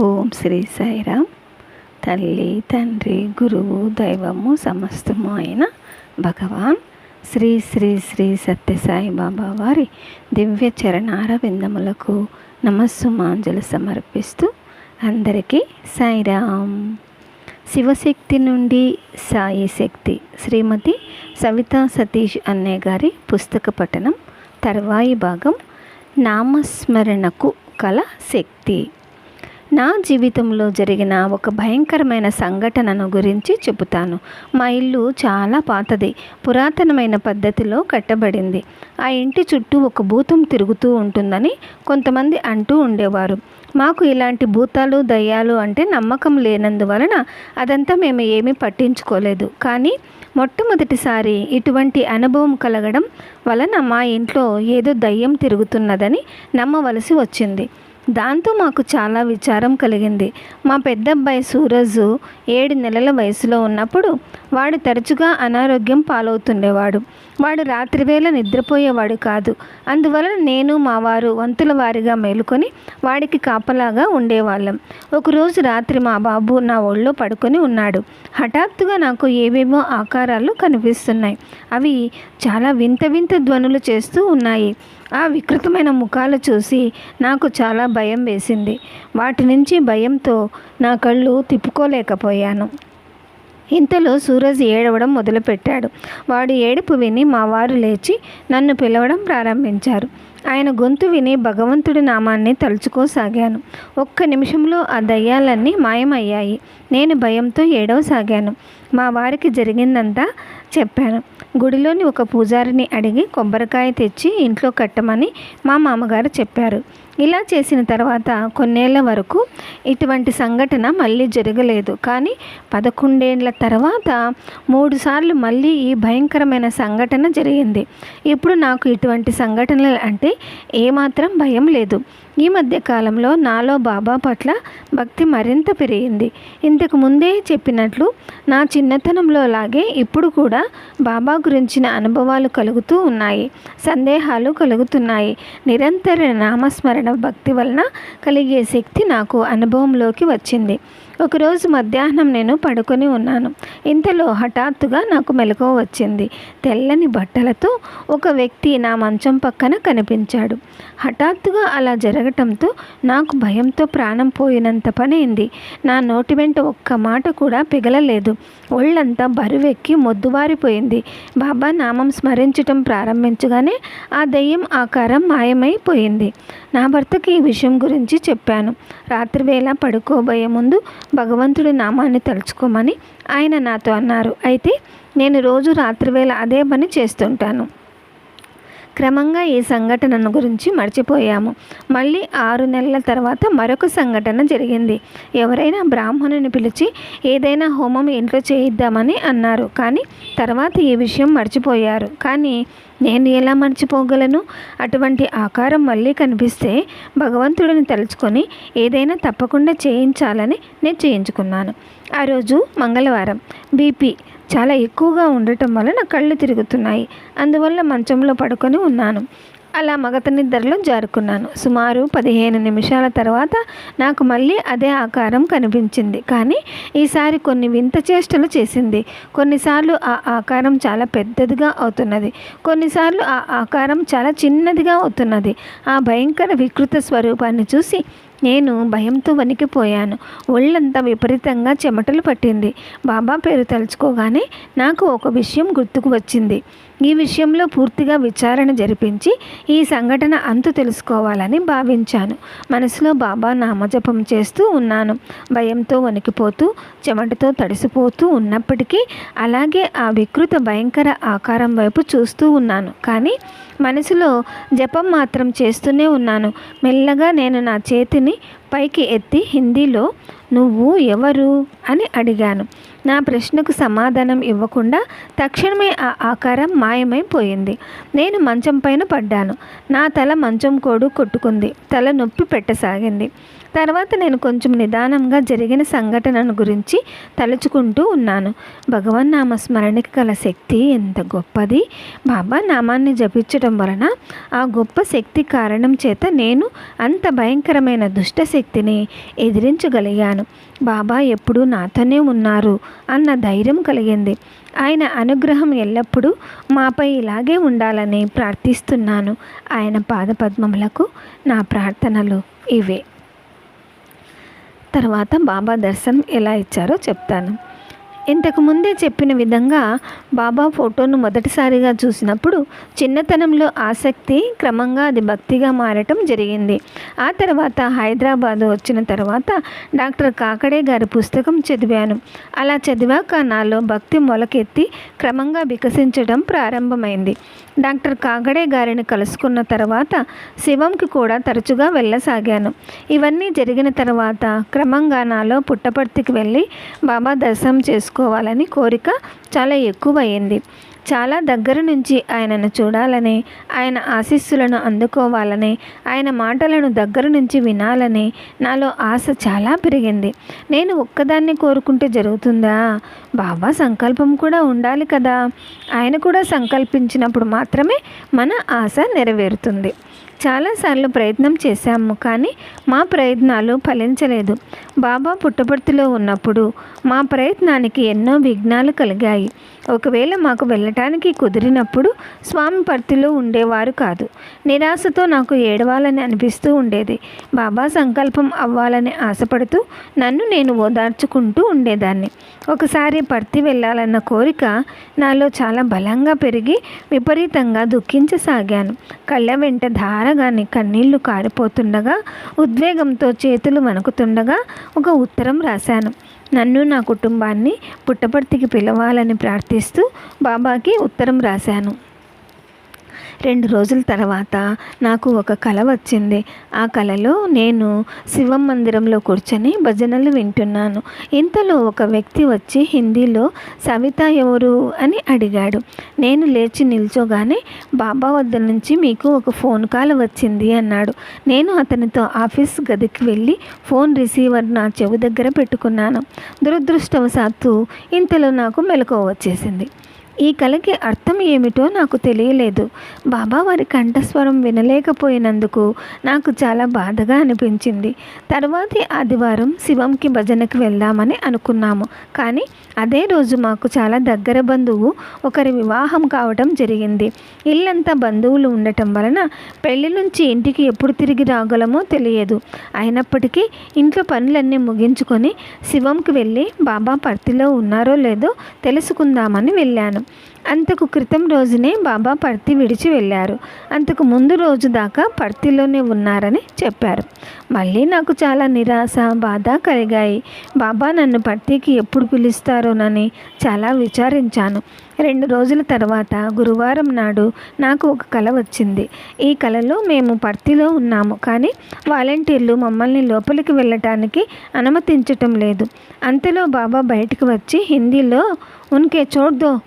ఓం శ్రీ సాయిరామ్. తల్లి తండ్రి గురువు దైవము సమస్తము అయిన భగవాన్ శ్రీ శ్రీ శ్రీ సత్యసాయి బాబా వారి దివ్య చరణార విందములకు నమస్సుమాంజలు సమర్పిస్తూ అందరికీ సాయిరామ్. శివశక్తి నుండి సాయి శక్తి శ్రీమతి సవితా సతీష్ అన్నయ్య గారి పుస్తక పఠనం తర్వాయి భాగం నామస్మరణకు కల శక్తి. నా జీవితంలో జరిగిన ఒక భయంకరమైన సంఘటనను గురించి చెబుతాను. మా ఇల్లు చాలా పాతది పురాతనమైన పద్ధతిలో కట్టబడింది. ఆ ఇంటి చుట్టూ ఒక భూతం తిరుగుతూ ఉంటుందని కొంతమంది అంటూ ఉండేవారు. మాకు ఇలాంటి భూతాలు దయ్యాలు అంటే నమ్మకం లేనందువలన అదంతా మేము ఏమీ పట్టించుకోలేదు. కానీ మొట్టమొదటిసారి ఇటువంటి అనుభవం కలగడం వలన మా ఇంట్లో ఏదో దయ్యం తిరుగుతున్నదని నమ్మవలసి వచ్చింది. దాంతో మాకు చాలా విచారం కలిగింది. మా పెద్దబ్బాయి సూరజు ఏడు నెలల వయసులో ఉన్నప్పుడు వాడు తరచుగా అనారోగ్యం పాలవుతుండేవాడు. వాడు రాత్రివేళ నిద్రపోయేవాడు కాదు. అందువలన నేను మా వారు వంతుల వారిగా మేలుకొని వాడికి కాపలాగా ఉండేవాళ్ళం. ఒకరోజు రాత్రి మా బాబు నా ఒళ్ళో పడుకొని ఉన్నాడు. హఠాత్తుగా నాకు ఏవేవో ఆకారాలు కనిపిస్తున్నాయి. అవి చాలా వింత వింత ధ్వనులు చేస్తూ ఉన్నాయి. ఆ వికృతమైన ముఖాలు చూసి నాకు చాలా భయం వేసింది. వాటి నుంచి భయంతో నా కళ్ళు తిప్పుకోలేకపోయాను. ఇంతలో సూరజ్ ఏడవడం మొదలుపెట్టాడు. వాడు ఏడుపు విని మా వారు లేచి నన్ను పిలవడం ప్రారంభించారు. ఆయన గొంతు విని భగవంతుడి నామాన్ని తలుచుకోసాగాను. ఒక్క నిమిషంలో ఆ దయ్యాలన్నీ మాయమయ్యాయి. నేను భయంతో ఏడవసాగాను. మా వారికి జరిగిందంతా చెప్పాను. గుడిలోని ఒక పూజారిని అడిగి కొబ్బరికాయ తెచ్చి ఇంట్లో కట్టమని మా మామగారు చెప్పారు. ఇలా చేసిన తర్వాత కొన్నేళ్ళ వరకు ఇటువంటి సంఘటన మళ్ళీ జరగలేదు. కానీ పదకొండేళ్ళ తర్వాత మూడుసార్లు మళ్ళీ ఈ భయంకరమైన సంఘటన జరిగింది. ఇప్పుడు నాకు ఇటువంటి సంఘటనలు అంటే ఏమాత్రం భయం లేదు. ఈ మధ్య కాలంలో నాలో బాబా పట్ల భక్తి మరింత పెరిగింది. ఇంతకు ముందే చెప్పినట్లు నా చిన్నతనంలో లాగే ఇప్పుడు కూడా బాబా గురించిన అనుభవాలు కలుగుతూ ఉన్నాయి. సందేహాలు కలుగుతున్నాయి. నిరంతర నామస్మరణ భక్తి వలన కలిగే శక్తి నాకు అనుభవంలోకి వచ్చింది. ఒకరోజు మధ్యాహ్నం నేను పడుకొని ఉన్నాను. ఇంతలో హఠాత్తుగా నాకు మెలకువ వచ్చింది. తెల్లని బట్టలతో ఒక వ్యక్తి నా మంచం పక్కన కనిపించాడు. హఠాత్తుగా అలా జరగ జరగటంతో నాకు భయంతో ప్రాణం పోయినంత పనైంది. నా నోటి వెంట ఒక్క మాట కూడా పిగలలేదు. ఒళ్ళంతా బరువెక్కి మొద్దుబారిపోయింది బాబా నామం స్మరించటం ప్రారంభించగానే ఆ దెయ్యం ఆకారం మాయమైపోయింది. నా భర్తకి ఈ విషయం గురించి చెప్పాను. రాత్రివేళ పడుకోబోయే ముందు భగవంతుడి నామాన్ని తలుచుకోమని ఆయన నాతో అన్నారు. అయితే నేను రోజు రాత్రివేళ అదే పని చేస్తుంటాను. క్రమంగా ఈ సంఘటనను గురించి మర్చిపోయాము. మళ్ళీ ఆరు నెలల తర్వాత మరొక సంఘటన జరిగింది. ఎవరైనా బ్రాహ్మణుని పిలిచి ఏదైనా హోమం ఇంట్లో చేయిద్దామని అన్నారు. కానీ తర్వాత ఈ విషయం మర్చిపోయారు. కానీ నేను ఎలా మర్చిపోగలను? అటువంటి ఆకారం మళ్ళీ కనిపిస్తే భగవంతుడిని తలుచుకొని ఏదైనా తప్పకుండా చేయించాలని నేను చేయించుకున్నాను ఆ రోజు మంగళవారం. బీపీ చాలా ఎక్కువగా ఉండటం వలన కళ్ళు తిరుగుతున్నాయి. అందువల్ల మంచంలో పడుకొని ఉన్నాను. అలా మగత నిద్రలో జారుకున్నాను. సుమారు పదిహేను నిమిషాల తర్వాత నాకు మళ్ళీ అదే ఆకారం కనిపించింది. కానీ ఈసారి కొన్ని వింత చేష్టలు చేసింది. కొన్నిసార్లు ఆ ఆకారం చాలా పెద్దదిగా అవుతున్నది. కొన్నిసార్లు ఆ ఆకారం చాలా చిన్నదిగా అవుతున్నది. ఆ భయంకర వికృత స్వరూపాన్ని చూసి నేను భయంతో వణికిపోయాను. ఒళ్ళంతా విపరీతంగా చెమటలు పట్టింది. బాబా పేరు తలుచుకోగానే నాకు ఒక విషయం గుర్తుకు వచ్చింది. ఈ విషయంలో పూర్తిగా విచారణ జరిపించి ఈ సంఘటన అంతు తెలుసుకోవాలని భావించాను. మనసులో బాబా నామజపం చేస్తూ ఉన్నాను. భయంతో వణికిపోతూ చెమటతో తడిసిపోతూ ఉన్నప్పటికీ అలాగే ఆ వికృత భయంకర ఆకారం వైపు చూస్తూ ఉన్నాను. కానీ మనసులో జపం మాత్రం చేస్తూనే ఉన్నాను. మెల్లగా నేను నా చేతిని పైకి ఎత్తి హిందీలో నువ్వు ఎవరు అని అడిగాను. నా ప్రశ్నకు సమాధానం ఇవ్వకుండా తక్షణమే ఆ ఆకారం మాయమైపోయింది. నేను మంచం పైన పడ్డాను. నా తల మంచం కోడు కొట్టుకుంది. తల నొప్పి పెట్టసాగింది. తర్వాత నేను కొంచెం నిదానంగా జరిగిన సంఘటనను గురించి తలుచుకుంటూ ఉన్నాను. భగవన్ నామస్మరణకి గల శక్తి ఎంత గొప్పది. బాబా నామాన్ని జపించడం వలన ఆ గొప్ప శక్తి కారణం చేత నేను అంత భయంకరమైన దుష్టశక్తిని శక్తిని ఎదిరించగలిగాను. బాబా ఎప్పుడూ నాతోనే ఉన్నారు. అన్న ధైర్యం కలిగింది. ఆయన అనుగ్రహం ఎల్లప్పుడూ మాపై ఇలాగే ఉండాలని ప్రార్థిస్తున్నాను. ఆయన పాదపద్మములకు నా ప్రార్థనలు ఇవే. తర్వాత బాబా దర్శనం ఎలా ఇచ్చారో చెప్తాను. ఇంతకు ముందే చెప్పిన విధంగా బాబా ఫోటోను మొదటిసారిగా చూసినప్పుడు చిన్నతనంలో ఆసక్తి క్రమంగా అది భక్తిగా మారటం జరిగింది. ఆ తర్వాత హైదరాబాద్ వచ్చిన తర్వాత డాక్టర్ కాకడే గారి పుస్తకం చదివాను. అలా చదివాక నాలో భక్తి మొలకెత్తి క్రమంగా వికసించడం ప్రారంభమైంది. డాక్టర్ కాకడే గారిని కలుసుకున్న తర్వాత శివంకి కూడా తరచుగా వెళ్ళసాగాను. ఇవన్నీ జరిగిన తర్వాత క్రమంగా నాలో పుట్టపర్తికి వెళ్ళి బాబా దర్శనం చేసుకోవాలని కోరిక చాలా ఎక్కువయింది చాలా దగ్గర నుంచి ఆయనను చూడాలని ఆయన ఆశీస్సులను అందుకోవాలని ఆయన మాటలను దగ్గర నుంచి వినాలని నాలో ఆశ చాలా పెరిగింది. నేను ఒక్కదాన్ని కోరుకుంటే జరుగుతుందా? బాబా సంకల్పం కూడా ఉండాలి కదా. ఆయన కూడా సంకల్పించినప్పుడు మాత్రమే మన ఆశ నెరవేరుతుంది. చాలాసార్లు ప్రయత్నం చేశాము కానీ మా ప్రయత్నాలు ఫలించలేదు. బాబా పుట్టపర్తిలో ఉన్నప్పుడు మా ప్రయత్నానికి ఎన్నో విఘ్నాలు కలిగాయి. ఒకవేళ మాకు వెళ్ళటానికి కుదిరినప్పుడు స్వామి పర్తిలో ఉండేవారు కాదు. నిరాశతో నాకు ఏడవాలని అనిపిస్తూ ఉండేది. బాబా సంకల్పం అవ్వాలని ఆశపడుతూ నన్ను నేను ఓదార్చుకుంటూ ఉండేదాన్ని. ఒకసారి పర్తి వెళ్ళాలన్న కోరిక నాలో చాలా బలంగా పెరిగి విపరీతంగా దుఃఖించసాగాను. కళ్ళ వెంట ధారగాని కన్నీళ్ళు కారిపోతుండగా ఉద్వేగంతో చేతులు వణుకుతుండగా ఒక ఉత్తరం రాశాను. నన్ను నా కుటుంబాన్ని పుట్టపర్తికి పిలవాలని ప్రార్థిస్తూ బాబాకి ఉత్తరం రాశాను. రెండు రోజుల తర్వాత నాకు ఒక కల వచ్చింది. ఆ కళలో నేను శివం మందిరంలో కూర్చొని భజనలు వింటున్నాను. ఇంతలో ఒక వ్యక్తి వచ్చి హిందీలో సవిత ఎవరు అని అడిగాడు. నేను లేచి నిల్చోగానే బాబా వద్ద నుంచి మీకు ఒక ఫోన్ కాల్ వచ్చింది అన్నాడు. నేను అతనితో ఆఫీస్ గదికి వెళ్ళి ఫోన్ రిసీవర్ నా చెవి దగ్గర పెట్టుకున్నాను. దురదృష్టవశాత్తు ఇంతలో నాకు మెలకువ వచ్చేసింది. ఈ కళకి అర్థం ఏమిటో నాకు తెలియలేదు. బాబా వారి కంఠస్వరం వినలేకపోయినందుకు నాకు చాలా బాధగా అనిపించింది. తర్వాతి ఆదివారం శివంకి భజనకి వెళ్దామని అనుకున్నాము. కానీ అదే రోజు మాకు చాలా దగ్గర బంధువు ఒకరి వివాహం కావడం జరిగింది. ఇల్లంతా బంధువులు ఉండటం వలన పెళ్ళి నుంచి ఇంటికి ఎప్పుడు తిరిగి రాగలమో తెలియదు. అయినప్పటికీ ఇంట్లో పనులన్నీ ముగించుకొని శివంకి వెళ్ళి బాబా పర్తిలో ఉన్నారో లేదో తెలుసుకుందామని వెళ్ళాను. అంతకు క్రితం రోజునే బాబా పర్తి విడిచి వెళ్ళారు. అంతకు ముందు రోజు దాకా పర్తిలోనే ఉన్నారని చెప్పారు. మళ్ళీ నాకు చాలా నిరాశ బాధ కలిగాయి. బాబా నన్ను పర్తికి ఎప్పుడు పిలుస్తారోనని చాలా విచారించాను. రెండు రోజుల తర్వాత గురువారం నాడు నాకు ఒక కళ వచ్చింది. ఈ కళలో మేము పర్తిలో ఉన్నాము కానీ వాలంటీర్లు మమ్మల్ని లోపలికి వెళ్ళటానికి అనుమతించటం లేదు. అంతలో బాబా బయటకు వచ్చి హిందీలో ఉన్కే చోడ్దో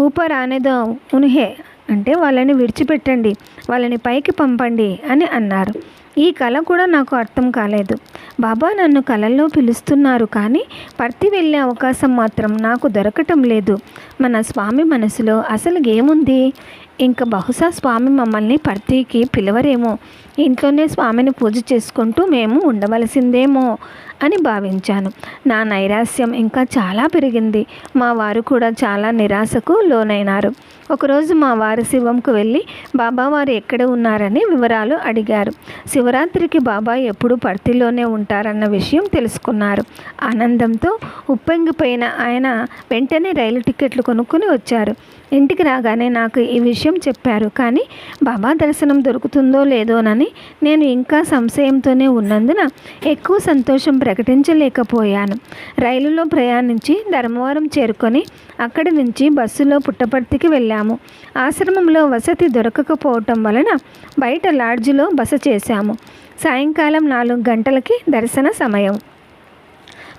ఊపర్ ఆనేదో ఉన్హే అంటే వాళ్ళని విడిచిపెట్టండి వాళ్ళని పైకి పంపండి అని అన్నారు. ఈ కళ కూడా నాకు అర్థం కాలేదు. బాబా నన్ను కళల్లో పిలుస్తున్నారు కానీ పర్తి వెళ్ళే అవకాశం మాత్రం నాకు దొరకటం లేదు. మన స్వామి మనసులో అసలు ఏముంది? ఇంకా బహుశా స్వామి మమ్మల్ని పర్తీకి పిలవరేమో. ఇంట్లోనే స్వామిని పూజ చేసుకుంటూ మేము ఉండవలసిందేమో అని భావించాను. నా నైరాస్యం ఇంకా చాలా పెరిగింది. మా వారు కూడా చాలా నిరాశకు లోనైనారు. ఒకరోజు మా వారు శివంకు వెళ్ళి బాబా వారు ఎక్కడ ఉన్నారని వివరాలు అడిగారు. శివరాత్రికి బాబా ఎప్పుడు పర్తిలోనే ఉంటారన్న విషయం తెలుసుకున్నారు. ఆనందంతో ఉప్పెంగిపోయిన ఆయన వెంటనే రైలు టికెట్లు కొనుక్కొని వచ్చారు. ఇంటికి రాగానే నాకు ఈ విషయం చెప్పారు. కానీ బాబా దర్శనం దొరుకుతుందో లేదోనని నేను ఇంకా సంశయంతోనే ఉన్నందున ఎక్కువ సంతోషం ప్రకటించలేకపోయాను. రైలులో ప్రయాణించి ధర్మవరం చేరుకొని అక్కడి నుంచి బస్సులో పుట్టపర్తికి వెళ్ళాము. ఆశ్రమంలో వసతి దొరకకపోవటం వలన బయట లాడ్జిలో బస చేశాము. సాయంకాలం నాలుగు గంటలకి దర్శన సమయం.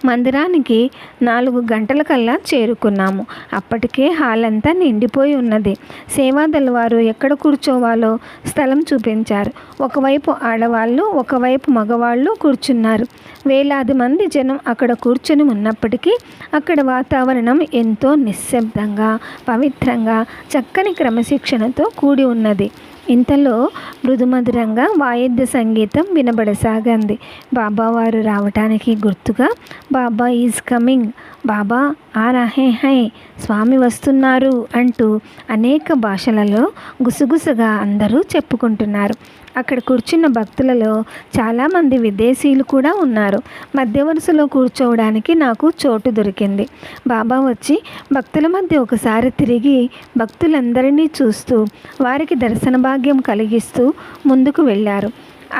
మందిరానికి నాలుగు గంటల కల్లా చేరుకున్నాము. అప్పటికే హాల్ అంతా నిండిపోయి ఉన్నది. సేవాదల్ వారు ఎక్కడ కూర్చోవాలో స్థలం చూపించారు. ఒకవైపు ఆడవాళ్ళు ఒకవైపు మగవాళ్ళు కూర్చున్నారు. వేలాది మంది జనం అక్కడ కూర్చొని ఉన్నప్పటికీ అక్కడ వాతావరణం ఎంతో నిశ్శబ్దంగా పవిత్రంగా చక్కని క్రమశిక్షణతో కూడి ఉన్నది. ఇంతలో మృదుమధురంగా వాయిద్య సంగీతం వినబడసాగింది. బాబావారు రావటానికి గుర్తుగా బాబా ఈజ్ కమింగ్ బాబా ఆ రహే హై స్వామి వస్తున్నారు అంటూ అనేక భాషలలో గుసగుసగా అందరూ చెప్పుకుంటున్నారు. అక్కడ కూర్చున్న భక్తులలో చాలామంది విదేశీయులు కూడా ఉన్నారు. మధ్య వరుసలో కూర్చోవడానికి నాకు చోటు దొరికింది. బాబా వచ్చి భక్తుల మధ్య ఒకసారి తిరిగి భక్తులందరినీ చూస్తూ వారికి దర్శన భాగ్యం కలిగిస్తూ ముందుకు వెళ్ళారు.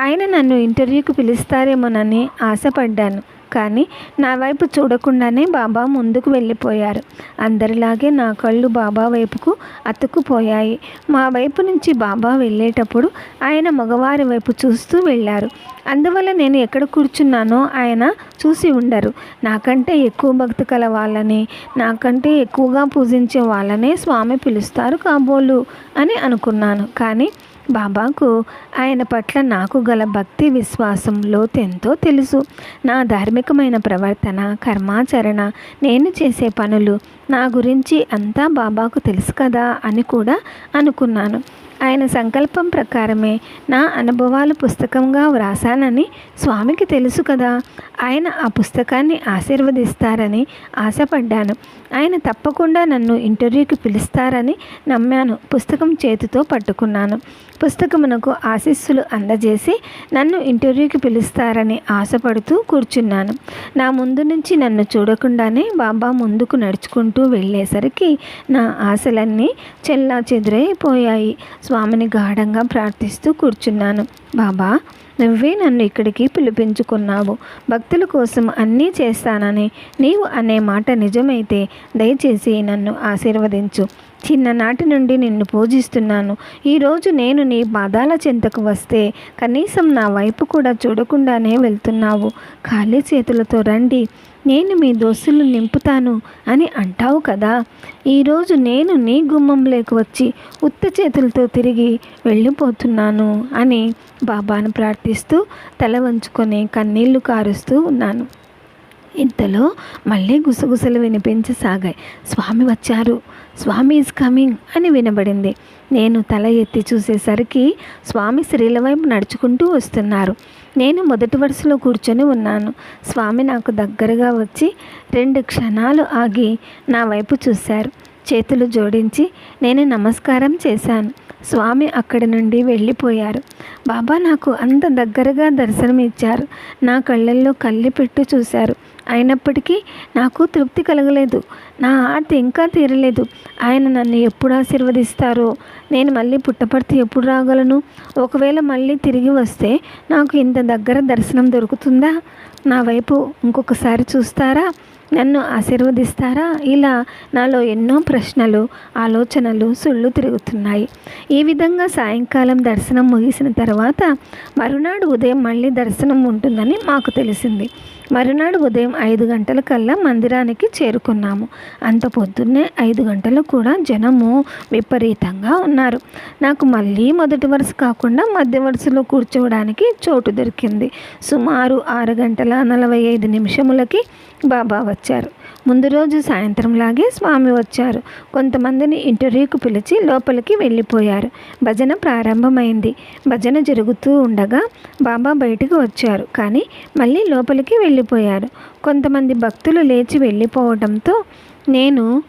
ఆయన నన్ను ఇంటర్వ్యూకి పిలుస్తారేమోనని ఆశపడ్డాను. కానీ నా వైపు చూడకుండానే బాబా ముందుకు వెళ్ళిపోయారు. అందరిలాగే నా కళ్ళు బాబా వైపుకు అతుక్కుపోయాయి. మా వైపు నుంచి బాబా వెళ్ళేటప్పుడు ఆయన మగవారి వైపు చూస్తూ వెళ్ళారు. అందువల్ల నేను ఎక్కడ కూర్చున్నానో ఆయన చూసి ఉండరు. నాకంటే ఎక్కువ భక్తి కల వాళ్ళని నాకంటే ఎక్కువగా పూజించే వాళ్ళనే స్వామి పిలుస్తారు కాబోలు అని అనుకున్నాను. కానీ బాబాకు ఆయన పట్ల నాకు గల భక్తి విశ్వాసం లోతెంతో తెలుసు. నా ధార్మికమైన ప్రవర్తన కర్మాచరణ నేను చేసే పనులు నా గురించి అంతా బాబాకు తెలుసు కదా అని కూడా అనుకున్నాను. ఆయన సంకల్పం ప్రకారమే నా అనుభవాలు పుస్తకంగా వ్రాసానని స్వామికి తెలుసు కదా. ఆయన ఆ పుస్తకాన్ని ఆశీర్వదిస్తారని ఆశపడ్డాను. ఆయన తప్పకుండా నన్ను ఇంటర్వ్యూకి పిలుస్తారని నమ్మాను. పుస్తకం చేతితో పట్టుకున్నాను. పుస్తకమునకు ఆశీస్సులు అందజేసి నన్ను ఇంటర్వ్యూకి పిలుస్తారని ఆశపడుతూ కూర్చున్నాను. నా ముందు నుంచి నన్ను చూడకుండానే బాబా ముందుకు నడుచుకుంటూ వెళ్ళేసరికి నా ఆశలన్నీ చెల్లా చెదురైపోయాయి స్వామిని గాఢంగా ప్రార్థిస్తూ కూర్చున్నాను. బాబా నువ్వే నన్ను ఇక్కడికి పిలిపించుకున్నావు. భక్తుల కోసం అన్నీ చేస్తానని నీవు అనే మాట నిజమైతే దయచేసి నన్ను ఆశీర్వదించు. చిన్ననాటి నుండి నిన్ను పూజిస్తున్నాను. ఈరోజు నేను నీ పాదాల చెంతకు వస్తే కనీసం నా వైపు కూడా చూడకుండానే వెళ్తున్నావు. ఖాళీ చేతులతో రండి. నేను మీ దోస్తులు నింపుతాను అని అంటావు కదా. ఈరోజు నేను నీ గుమ్మంలోకి వచ్చి ఉత్త చేతులతో తిరిగి వెళ్ళిపోతున్నాను అని బాబాను ప్రార్థిస్తూ తల వంచుకొని కన్నీళ్ళు కారుస్తూ ఉన్నాను. ఇంతలో మళ్ళీ గుసగుసలు వినిపించసాగాయి. స్వామి వచ్చారు. స్వామి ఈజ్ కమింగ్ అని వినబడింది. నేను తల ఎత్తి చూసేసరికి స్వామి స్త్రీల వైపు నడుచుకుంటూ వస్తున్నారు. నేను మొదటి వరుసలో కూర్చొని ఉన్నాను. స్వామి నాకు దగ్గరగా వచ్చి రెండు క్షణాలు ఆగి నా వైపు చూశారు. చేతులు జోడించి నేను నమస్కారం చేశాను. స్వామి అక్కడి నుండి వెళ్ళిపోయారు. బాబా నాకు అంత దగ్గరగా దర్శనం ఇచ్చారు నా కళ్ళల్లో కళ్ళి పెట్టి చూశారు. అయినప్పటికీ నాకు తృప్తి కలగలేదు. నా ఆర్తి ఇంకా తీరలేదు. ఆయన నన్ను ఎప్పుడు ఆశీర్వదిస్తారో? నేను మళ్ళీ పుట్టపర్తి ఎప్పుడు రాగలను? ఒకవేళ మళ్ళీ తిరిగి వస్తే నాకు ఇంత దగ్గర దర్శనం దొరుకుతుందా? నా వైపు ఇంకొకసారి చూస్తారా? నన్ను ఆశీర్వదిస్తారా? ఇలా నాలో ఎన్నో ప్రశ్నలు ఆలోచనలు సుళ్ళు తిరుగుతున్నాయి. ఈ విధంగా సాయంకాలం దర్శనం ముగిసిన తర్వాత మరునాడు ఉదయం మళ్ళీ దర్శనం ఉంటుందని మాకు తెలిసింది. మరునాడు ఉదయం ఐదు గంటల కల్లా మందిరానికి చేరుకున్నాము. అంత పొద్దున్నే ఐదు గంటలకు కూడా జనము విపరీతంగా ఉన్నారు. నాకు మళ్ళీ మొదటి వరుస కాకుండా మధ్య వరుసలో కూర్చోవడానికి చోటు దొరికింది. సుమారు ఆరు గంటల నలభై ఐదు నిమిషములకి బాబా వచ్చారు. ముందు రోజు సాయంత్రంలాగే స్వామి వచ్చారు. కొంతమందిని ఇంటర్వ్యూకి పిలిచి లోపలికి వెళ్ళిపోయారు. భజన ప్రారంభమైంది. భజన జరుగుతూ ఉండగా బాబా బయటకు వచ్చారు. కానీ మళ్ళీ లోపలికి వెళ్ళిపోయారు. కొంతమంది భక్తులు లేచి వెళ్ళిపోవడంతో నేను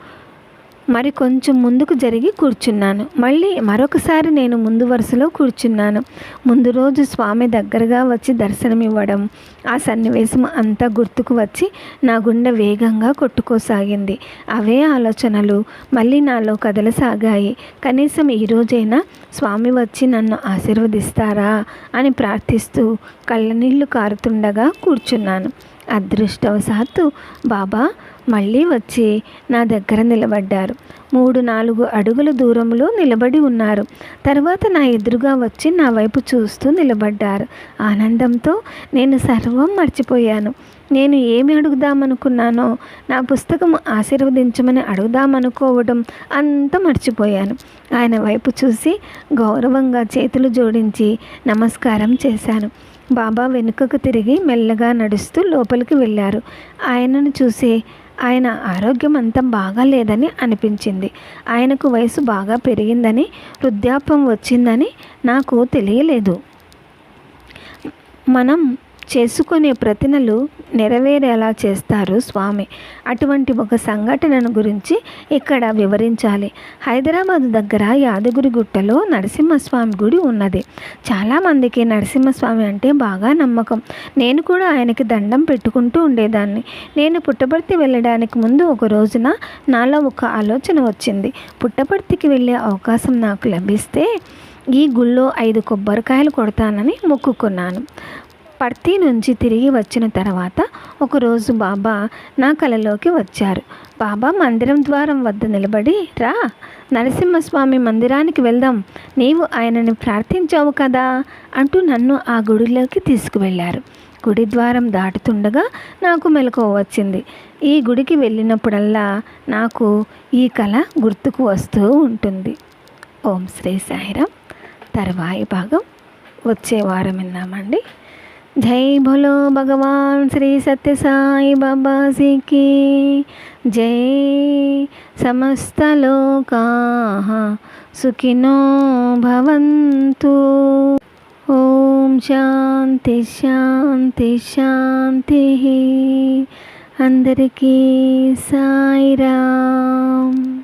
మరి కొంచెం ముందుకు జరిగి కూర్చున్నాను. మళ్ళీ మరొకసారి నేను ముందు వరుసలో కూర్చున్నాను. ముందు రోజు స్వామి దగ్గరగా వచ్చి దర్శనం ఇవ్వడం ఆ సన్నివేశం అంతా గుర్తుకు వచ్చి నా గుండె వేగంగా కొట్టుకోసాగింది. అవే ఆలోచనలు. మళ్ళీ నాలో కదలసాగాయి కనీసం ఈ రోజైనా స్వామి వచ్చి నన్ను ఆశీర్వదిస్తారా అని ప్రార్థిస్తూ కళ్ళనీళ్ళు కారుతుండగా కూర్చున్నాను. అదృష్టవశాత్తు బాబా మళ్ళీ వచ్చి నా దగ్గర నిలబడ్డారు. మూడు నాలుగు అడుగుల దూరంలో నిలబడి ఉన్నారు. తర్వాత నా ఎదురుగా వచ్చి నా వైపు చూస్తూ నిలబడ్డారు. ఆనందంతో నేను సర్వం మర్చిపోయాను. నేను ఏమి అడుగుదామనుకున్నానో నా పుస్తకం ఆశీర్వదించమని అడుగుదామనుకోవడం అంత మర్చిపోయాను. ఆయన వైపు చూసి గౌరవంగా చేతులు జోడించి నమస్కారం చేశాను. బాబా వెనుకకు తిరిగి మెల్లగా నడుస్తూ లోపలికి వెళ్ళారు. ఆయనను చూసి ఆయన ఆరోగ్యం అంత బాగా లేదని అనిపించింది. ఆయనకు వయసు బాగా పెరిగిందని వృద్ధాప్యం వచ్చిందని నాకు తెలియలేదు. మనం చేసుకునే ప్రతినలు నెరవేరేలా చేస్తారు స్వామి. అటువంటి ఒక సంఘటనను గురించి ఇక్కడ వివరించాలి. హైదరాబాద్ దగ్గర యాదగిరి గుట్టలో నరసింహస్వామి గుడి ఉన్నది. చాలామందికి నరసింహస్వామి అంటే బాగా నమ్మకం. నేను కూడా ఆయనకి దండం పెట్టుకుంటూ ఉండేదాన్ని. నేను పుట్టపర్తి వెళ్ళడానికి ముందు ఒక రోజున నాలో ఒక ఆలోచన వచ్చింది. పుట్టపర్తికి వెళ్ళే అవకాశం నాకు లభిస్తే ఈ గుళ్ళో ఐదు కొబ్బరికాయలు కొడతానని మొక్కుకున్నాను. పర్తి నుంచి తిరిగి వచ్చిన తర్వాత ఒకరోజు బాబా నా కలలోకి వచ్చారు. బాబా మందిరం ద్వారం వద్ద నిలబడి రా నరసింహస్వామి మందిరానికి వెళ్దాం. నీవు ఆయనని ప్రార్థించావు కదా అంటూ నన్ను ఆ గుడిలోకి తీసుకువెళ్ళారు. గుడి ద్వారం దాటుతుండగా నాకు మెలకువ వచ్చింది. ఈ గుడికి వెళ్ళినప్పుడల్లా నాకు ఈ కళ గుర్తుకు వస్తూ ఉంటుంది. ఓం శ్రీ సాయిరామ్. తర్వాయి భాగం. వచ్చే వారం విన్నామండి. जय भोलो भगवान श्री सत्य साई बाबा जी की। जय समस्त लोका सुखिनो भवंतु ओम शांति शांति शांति अंदर की साई राम।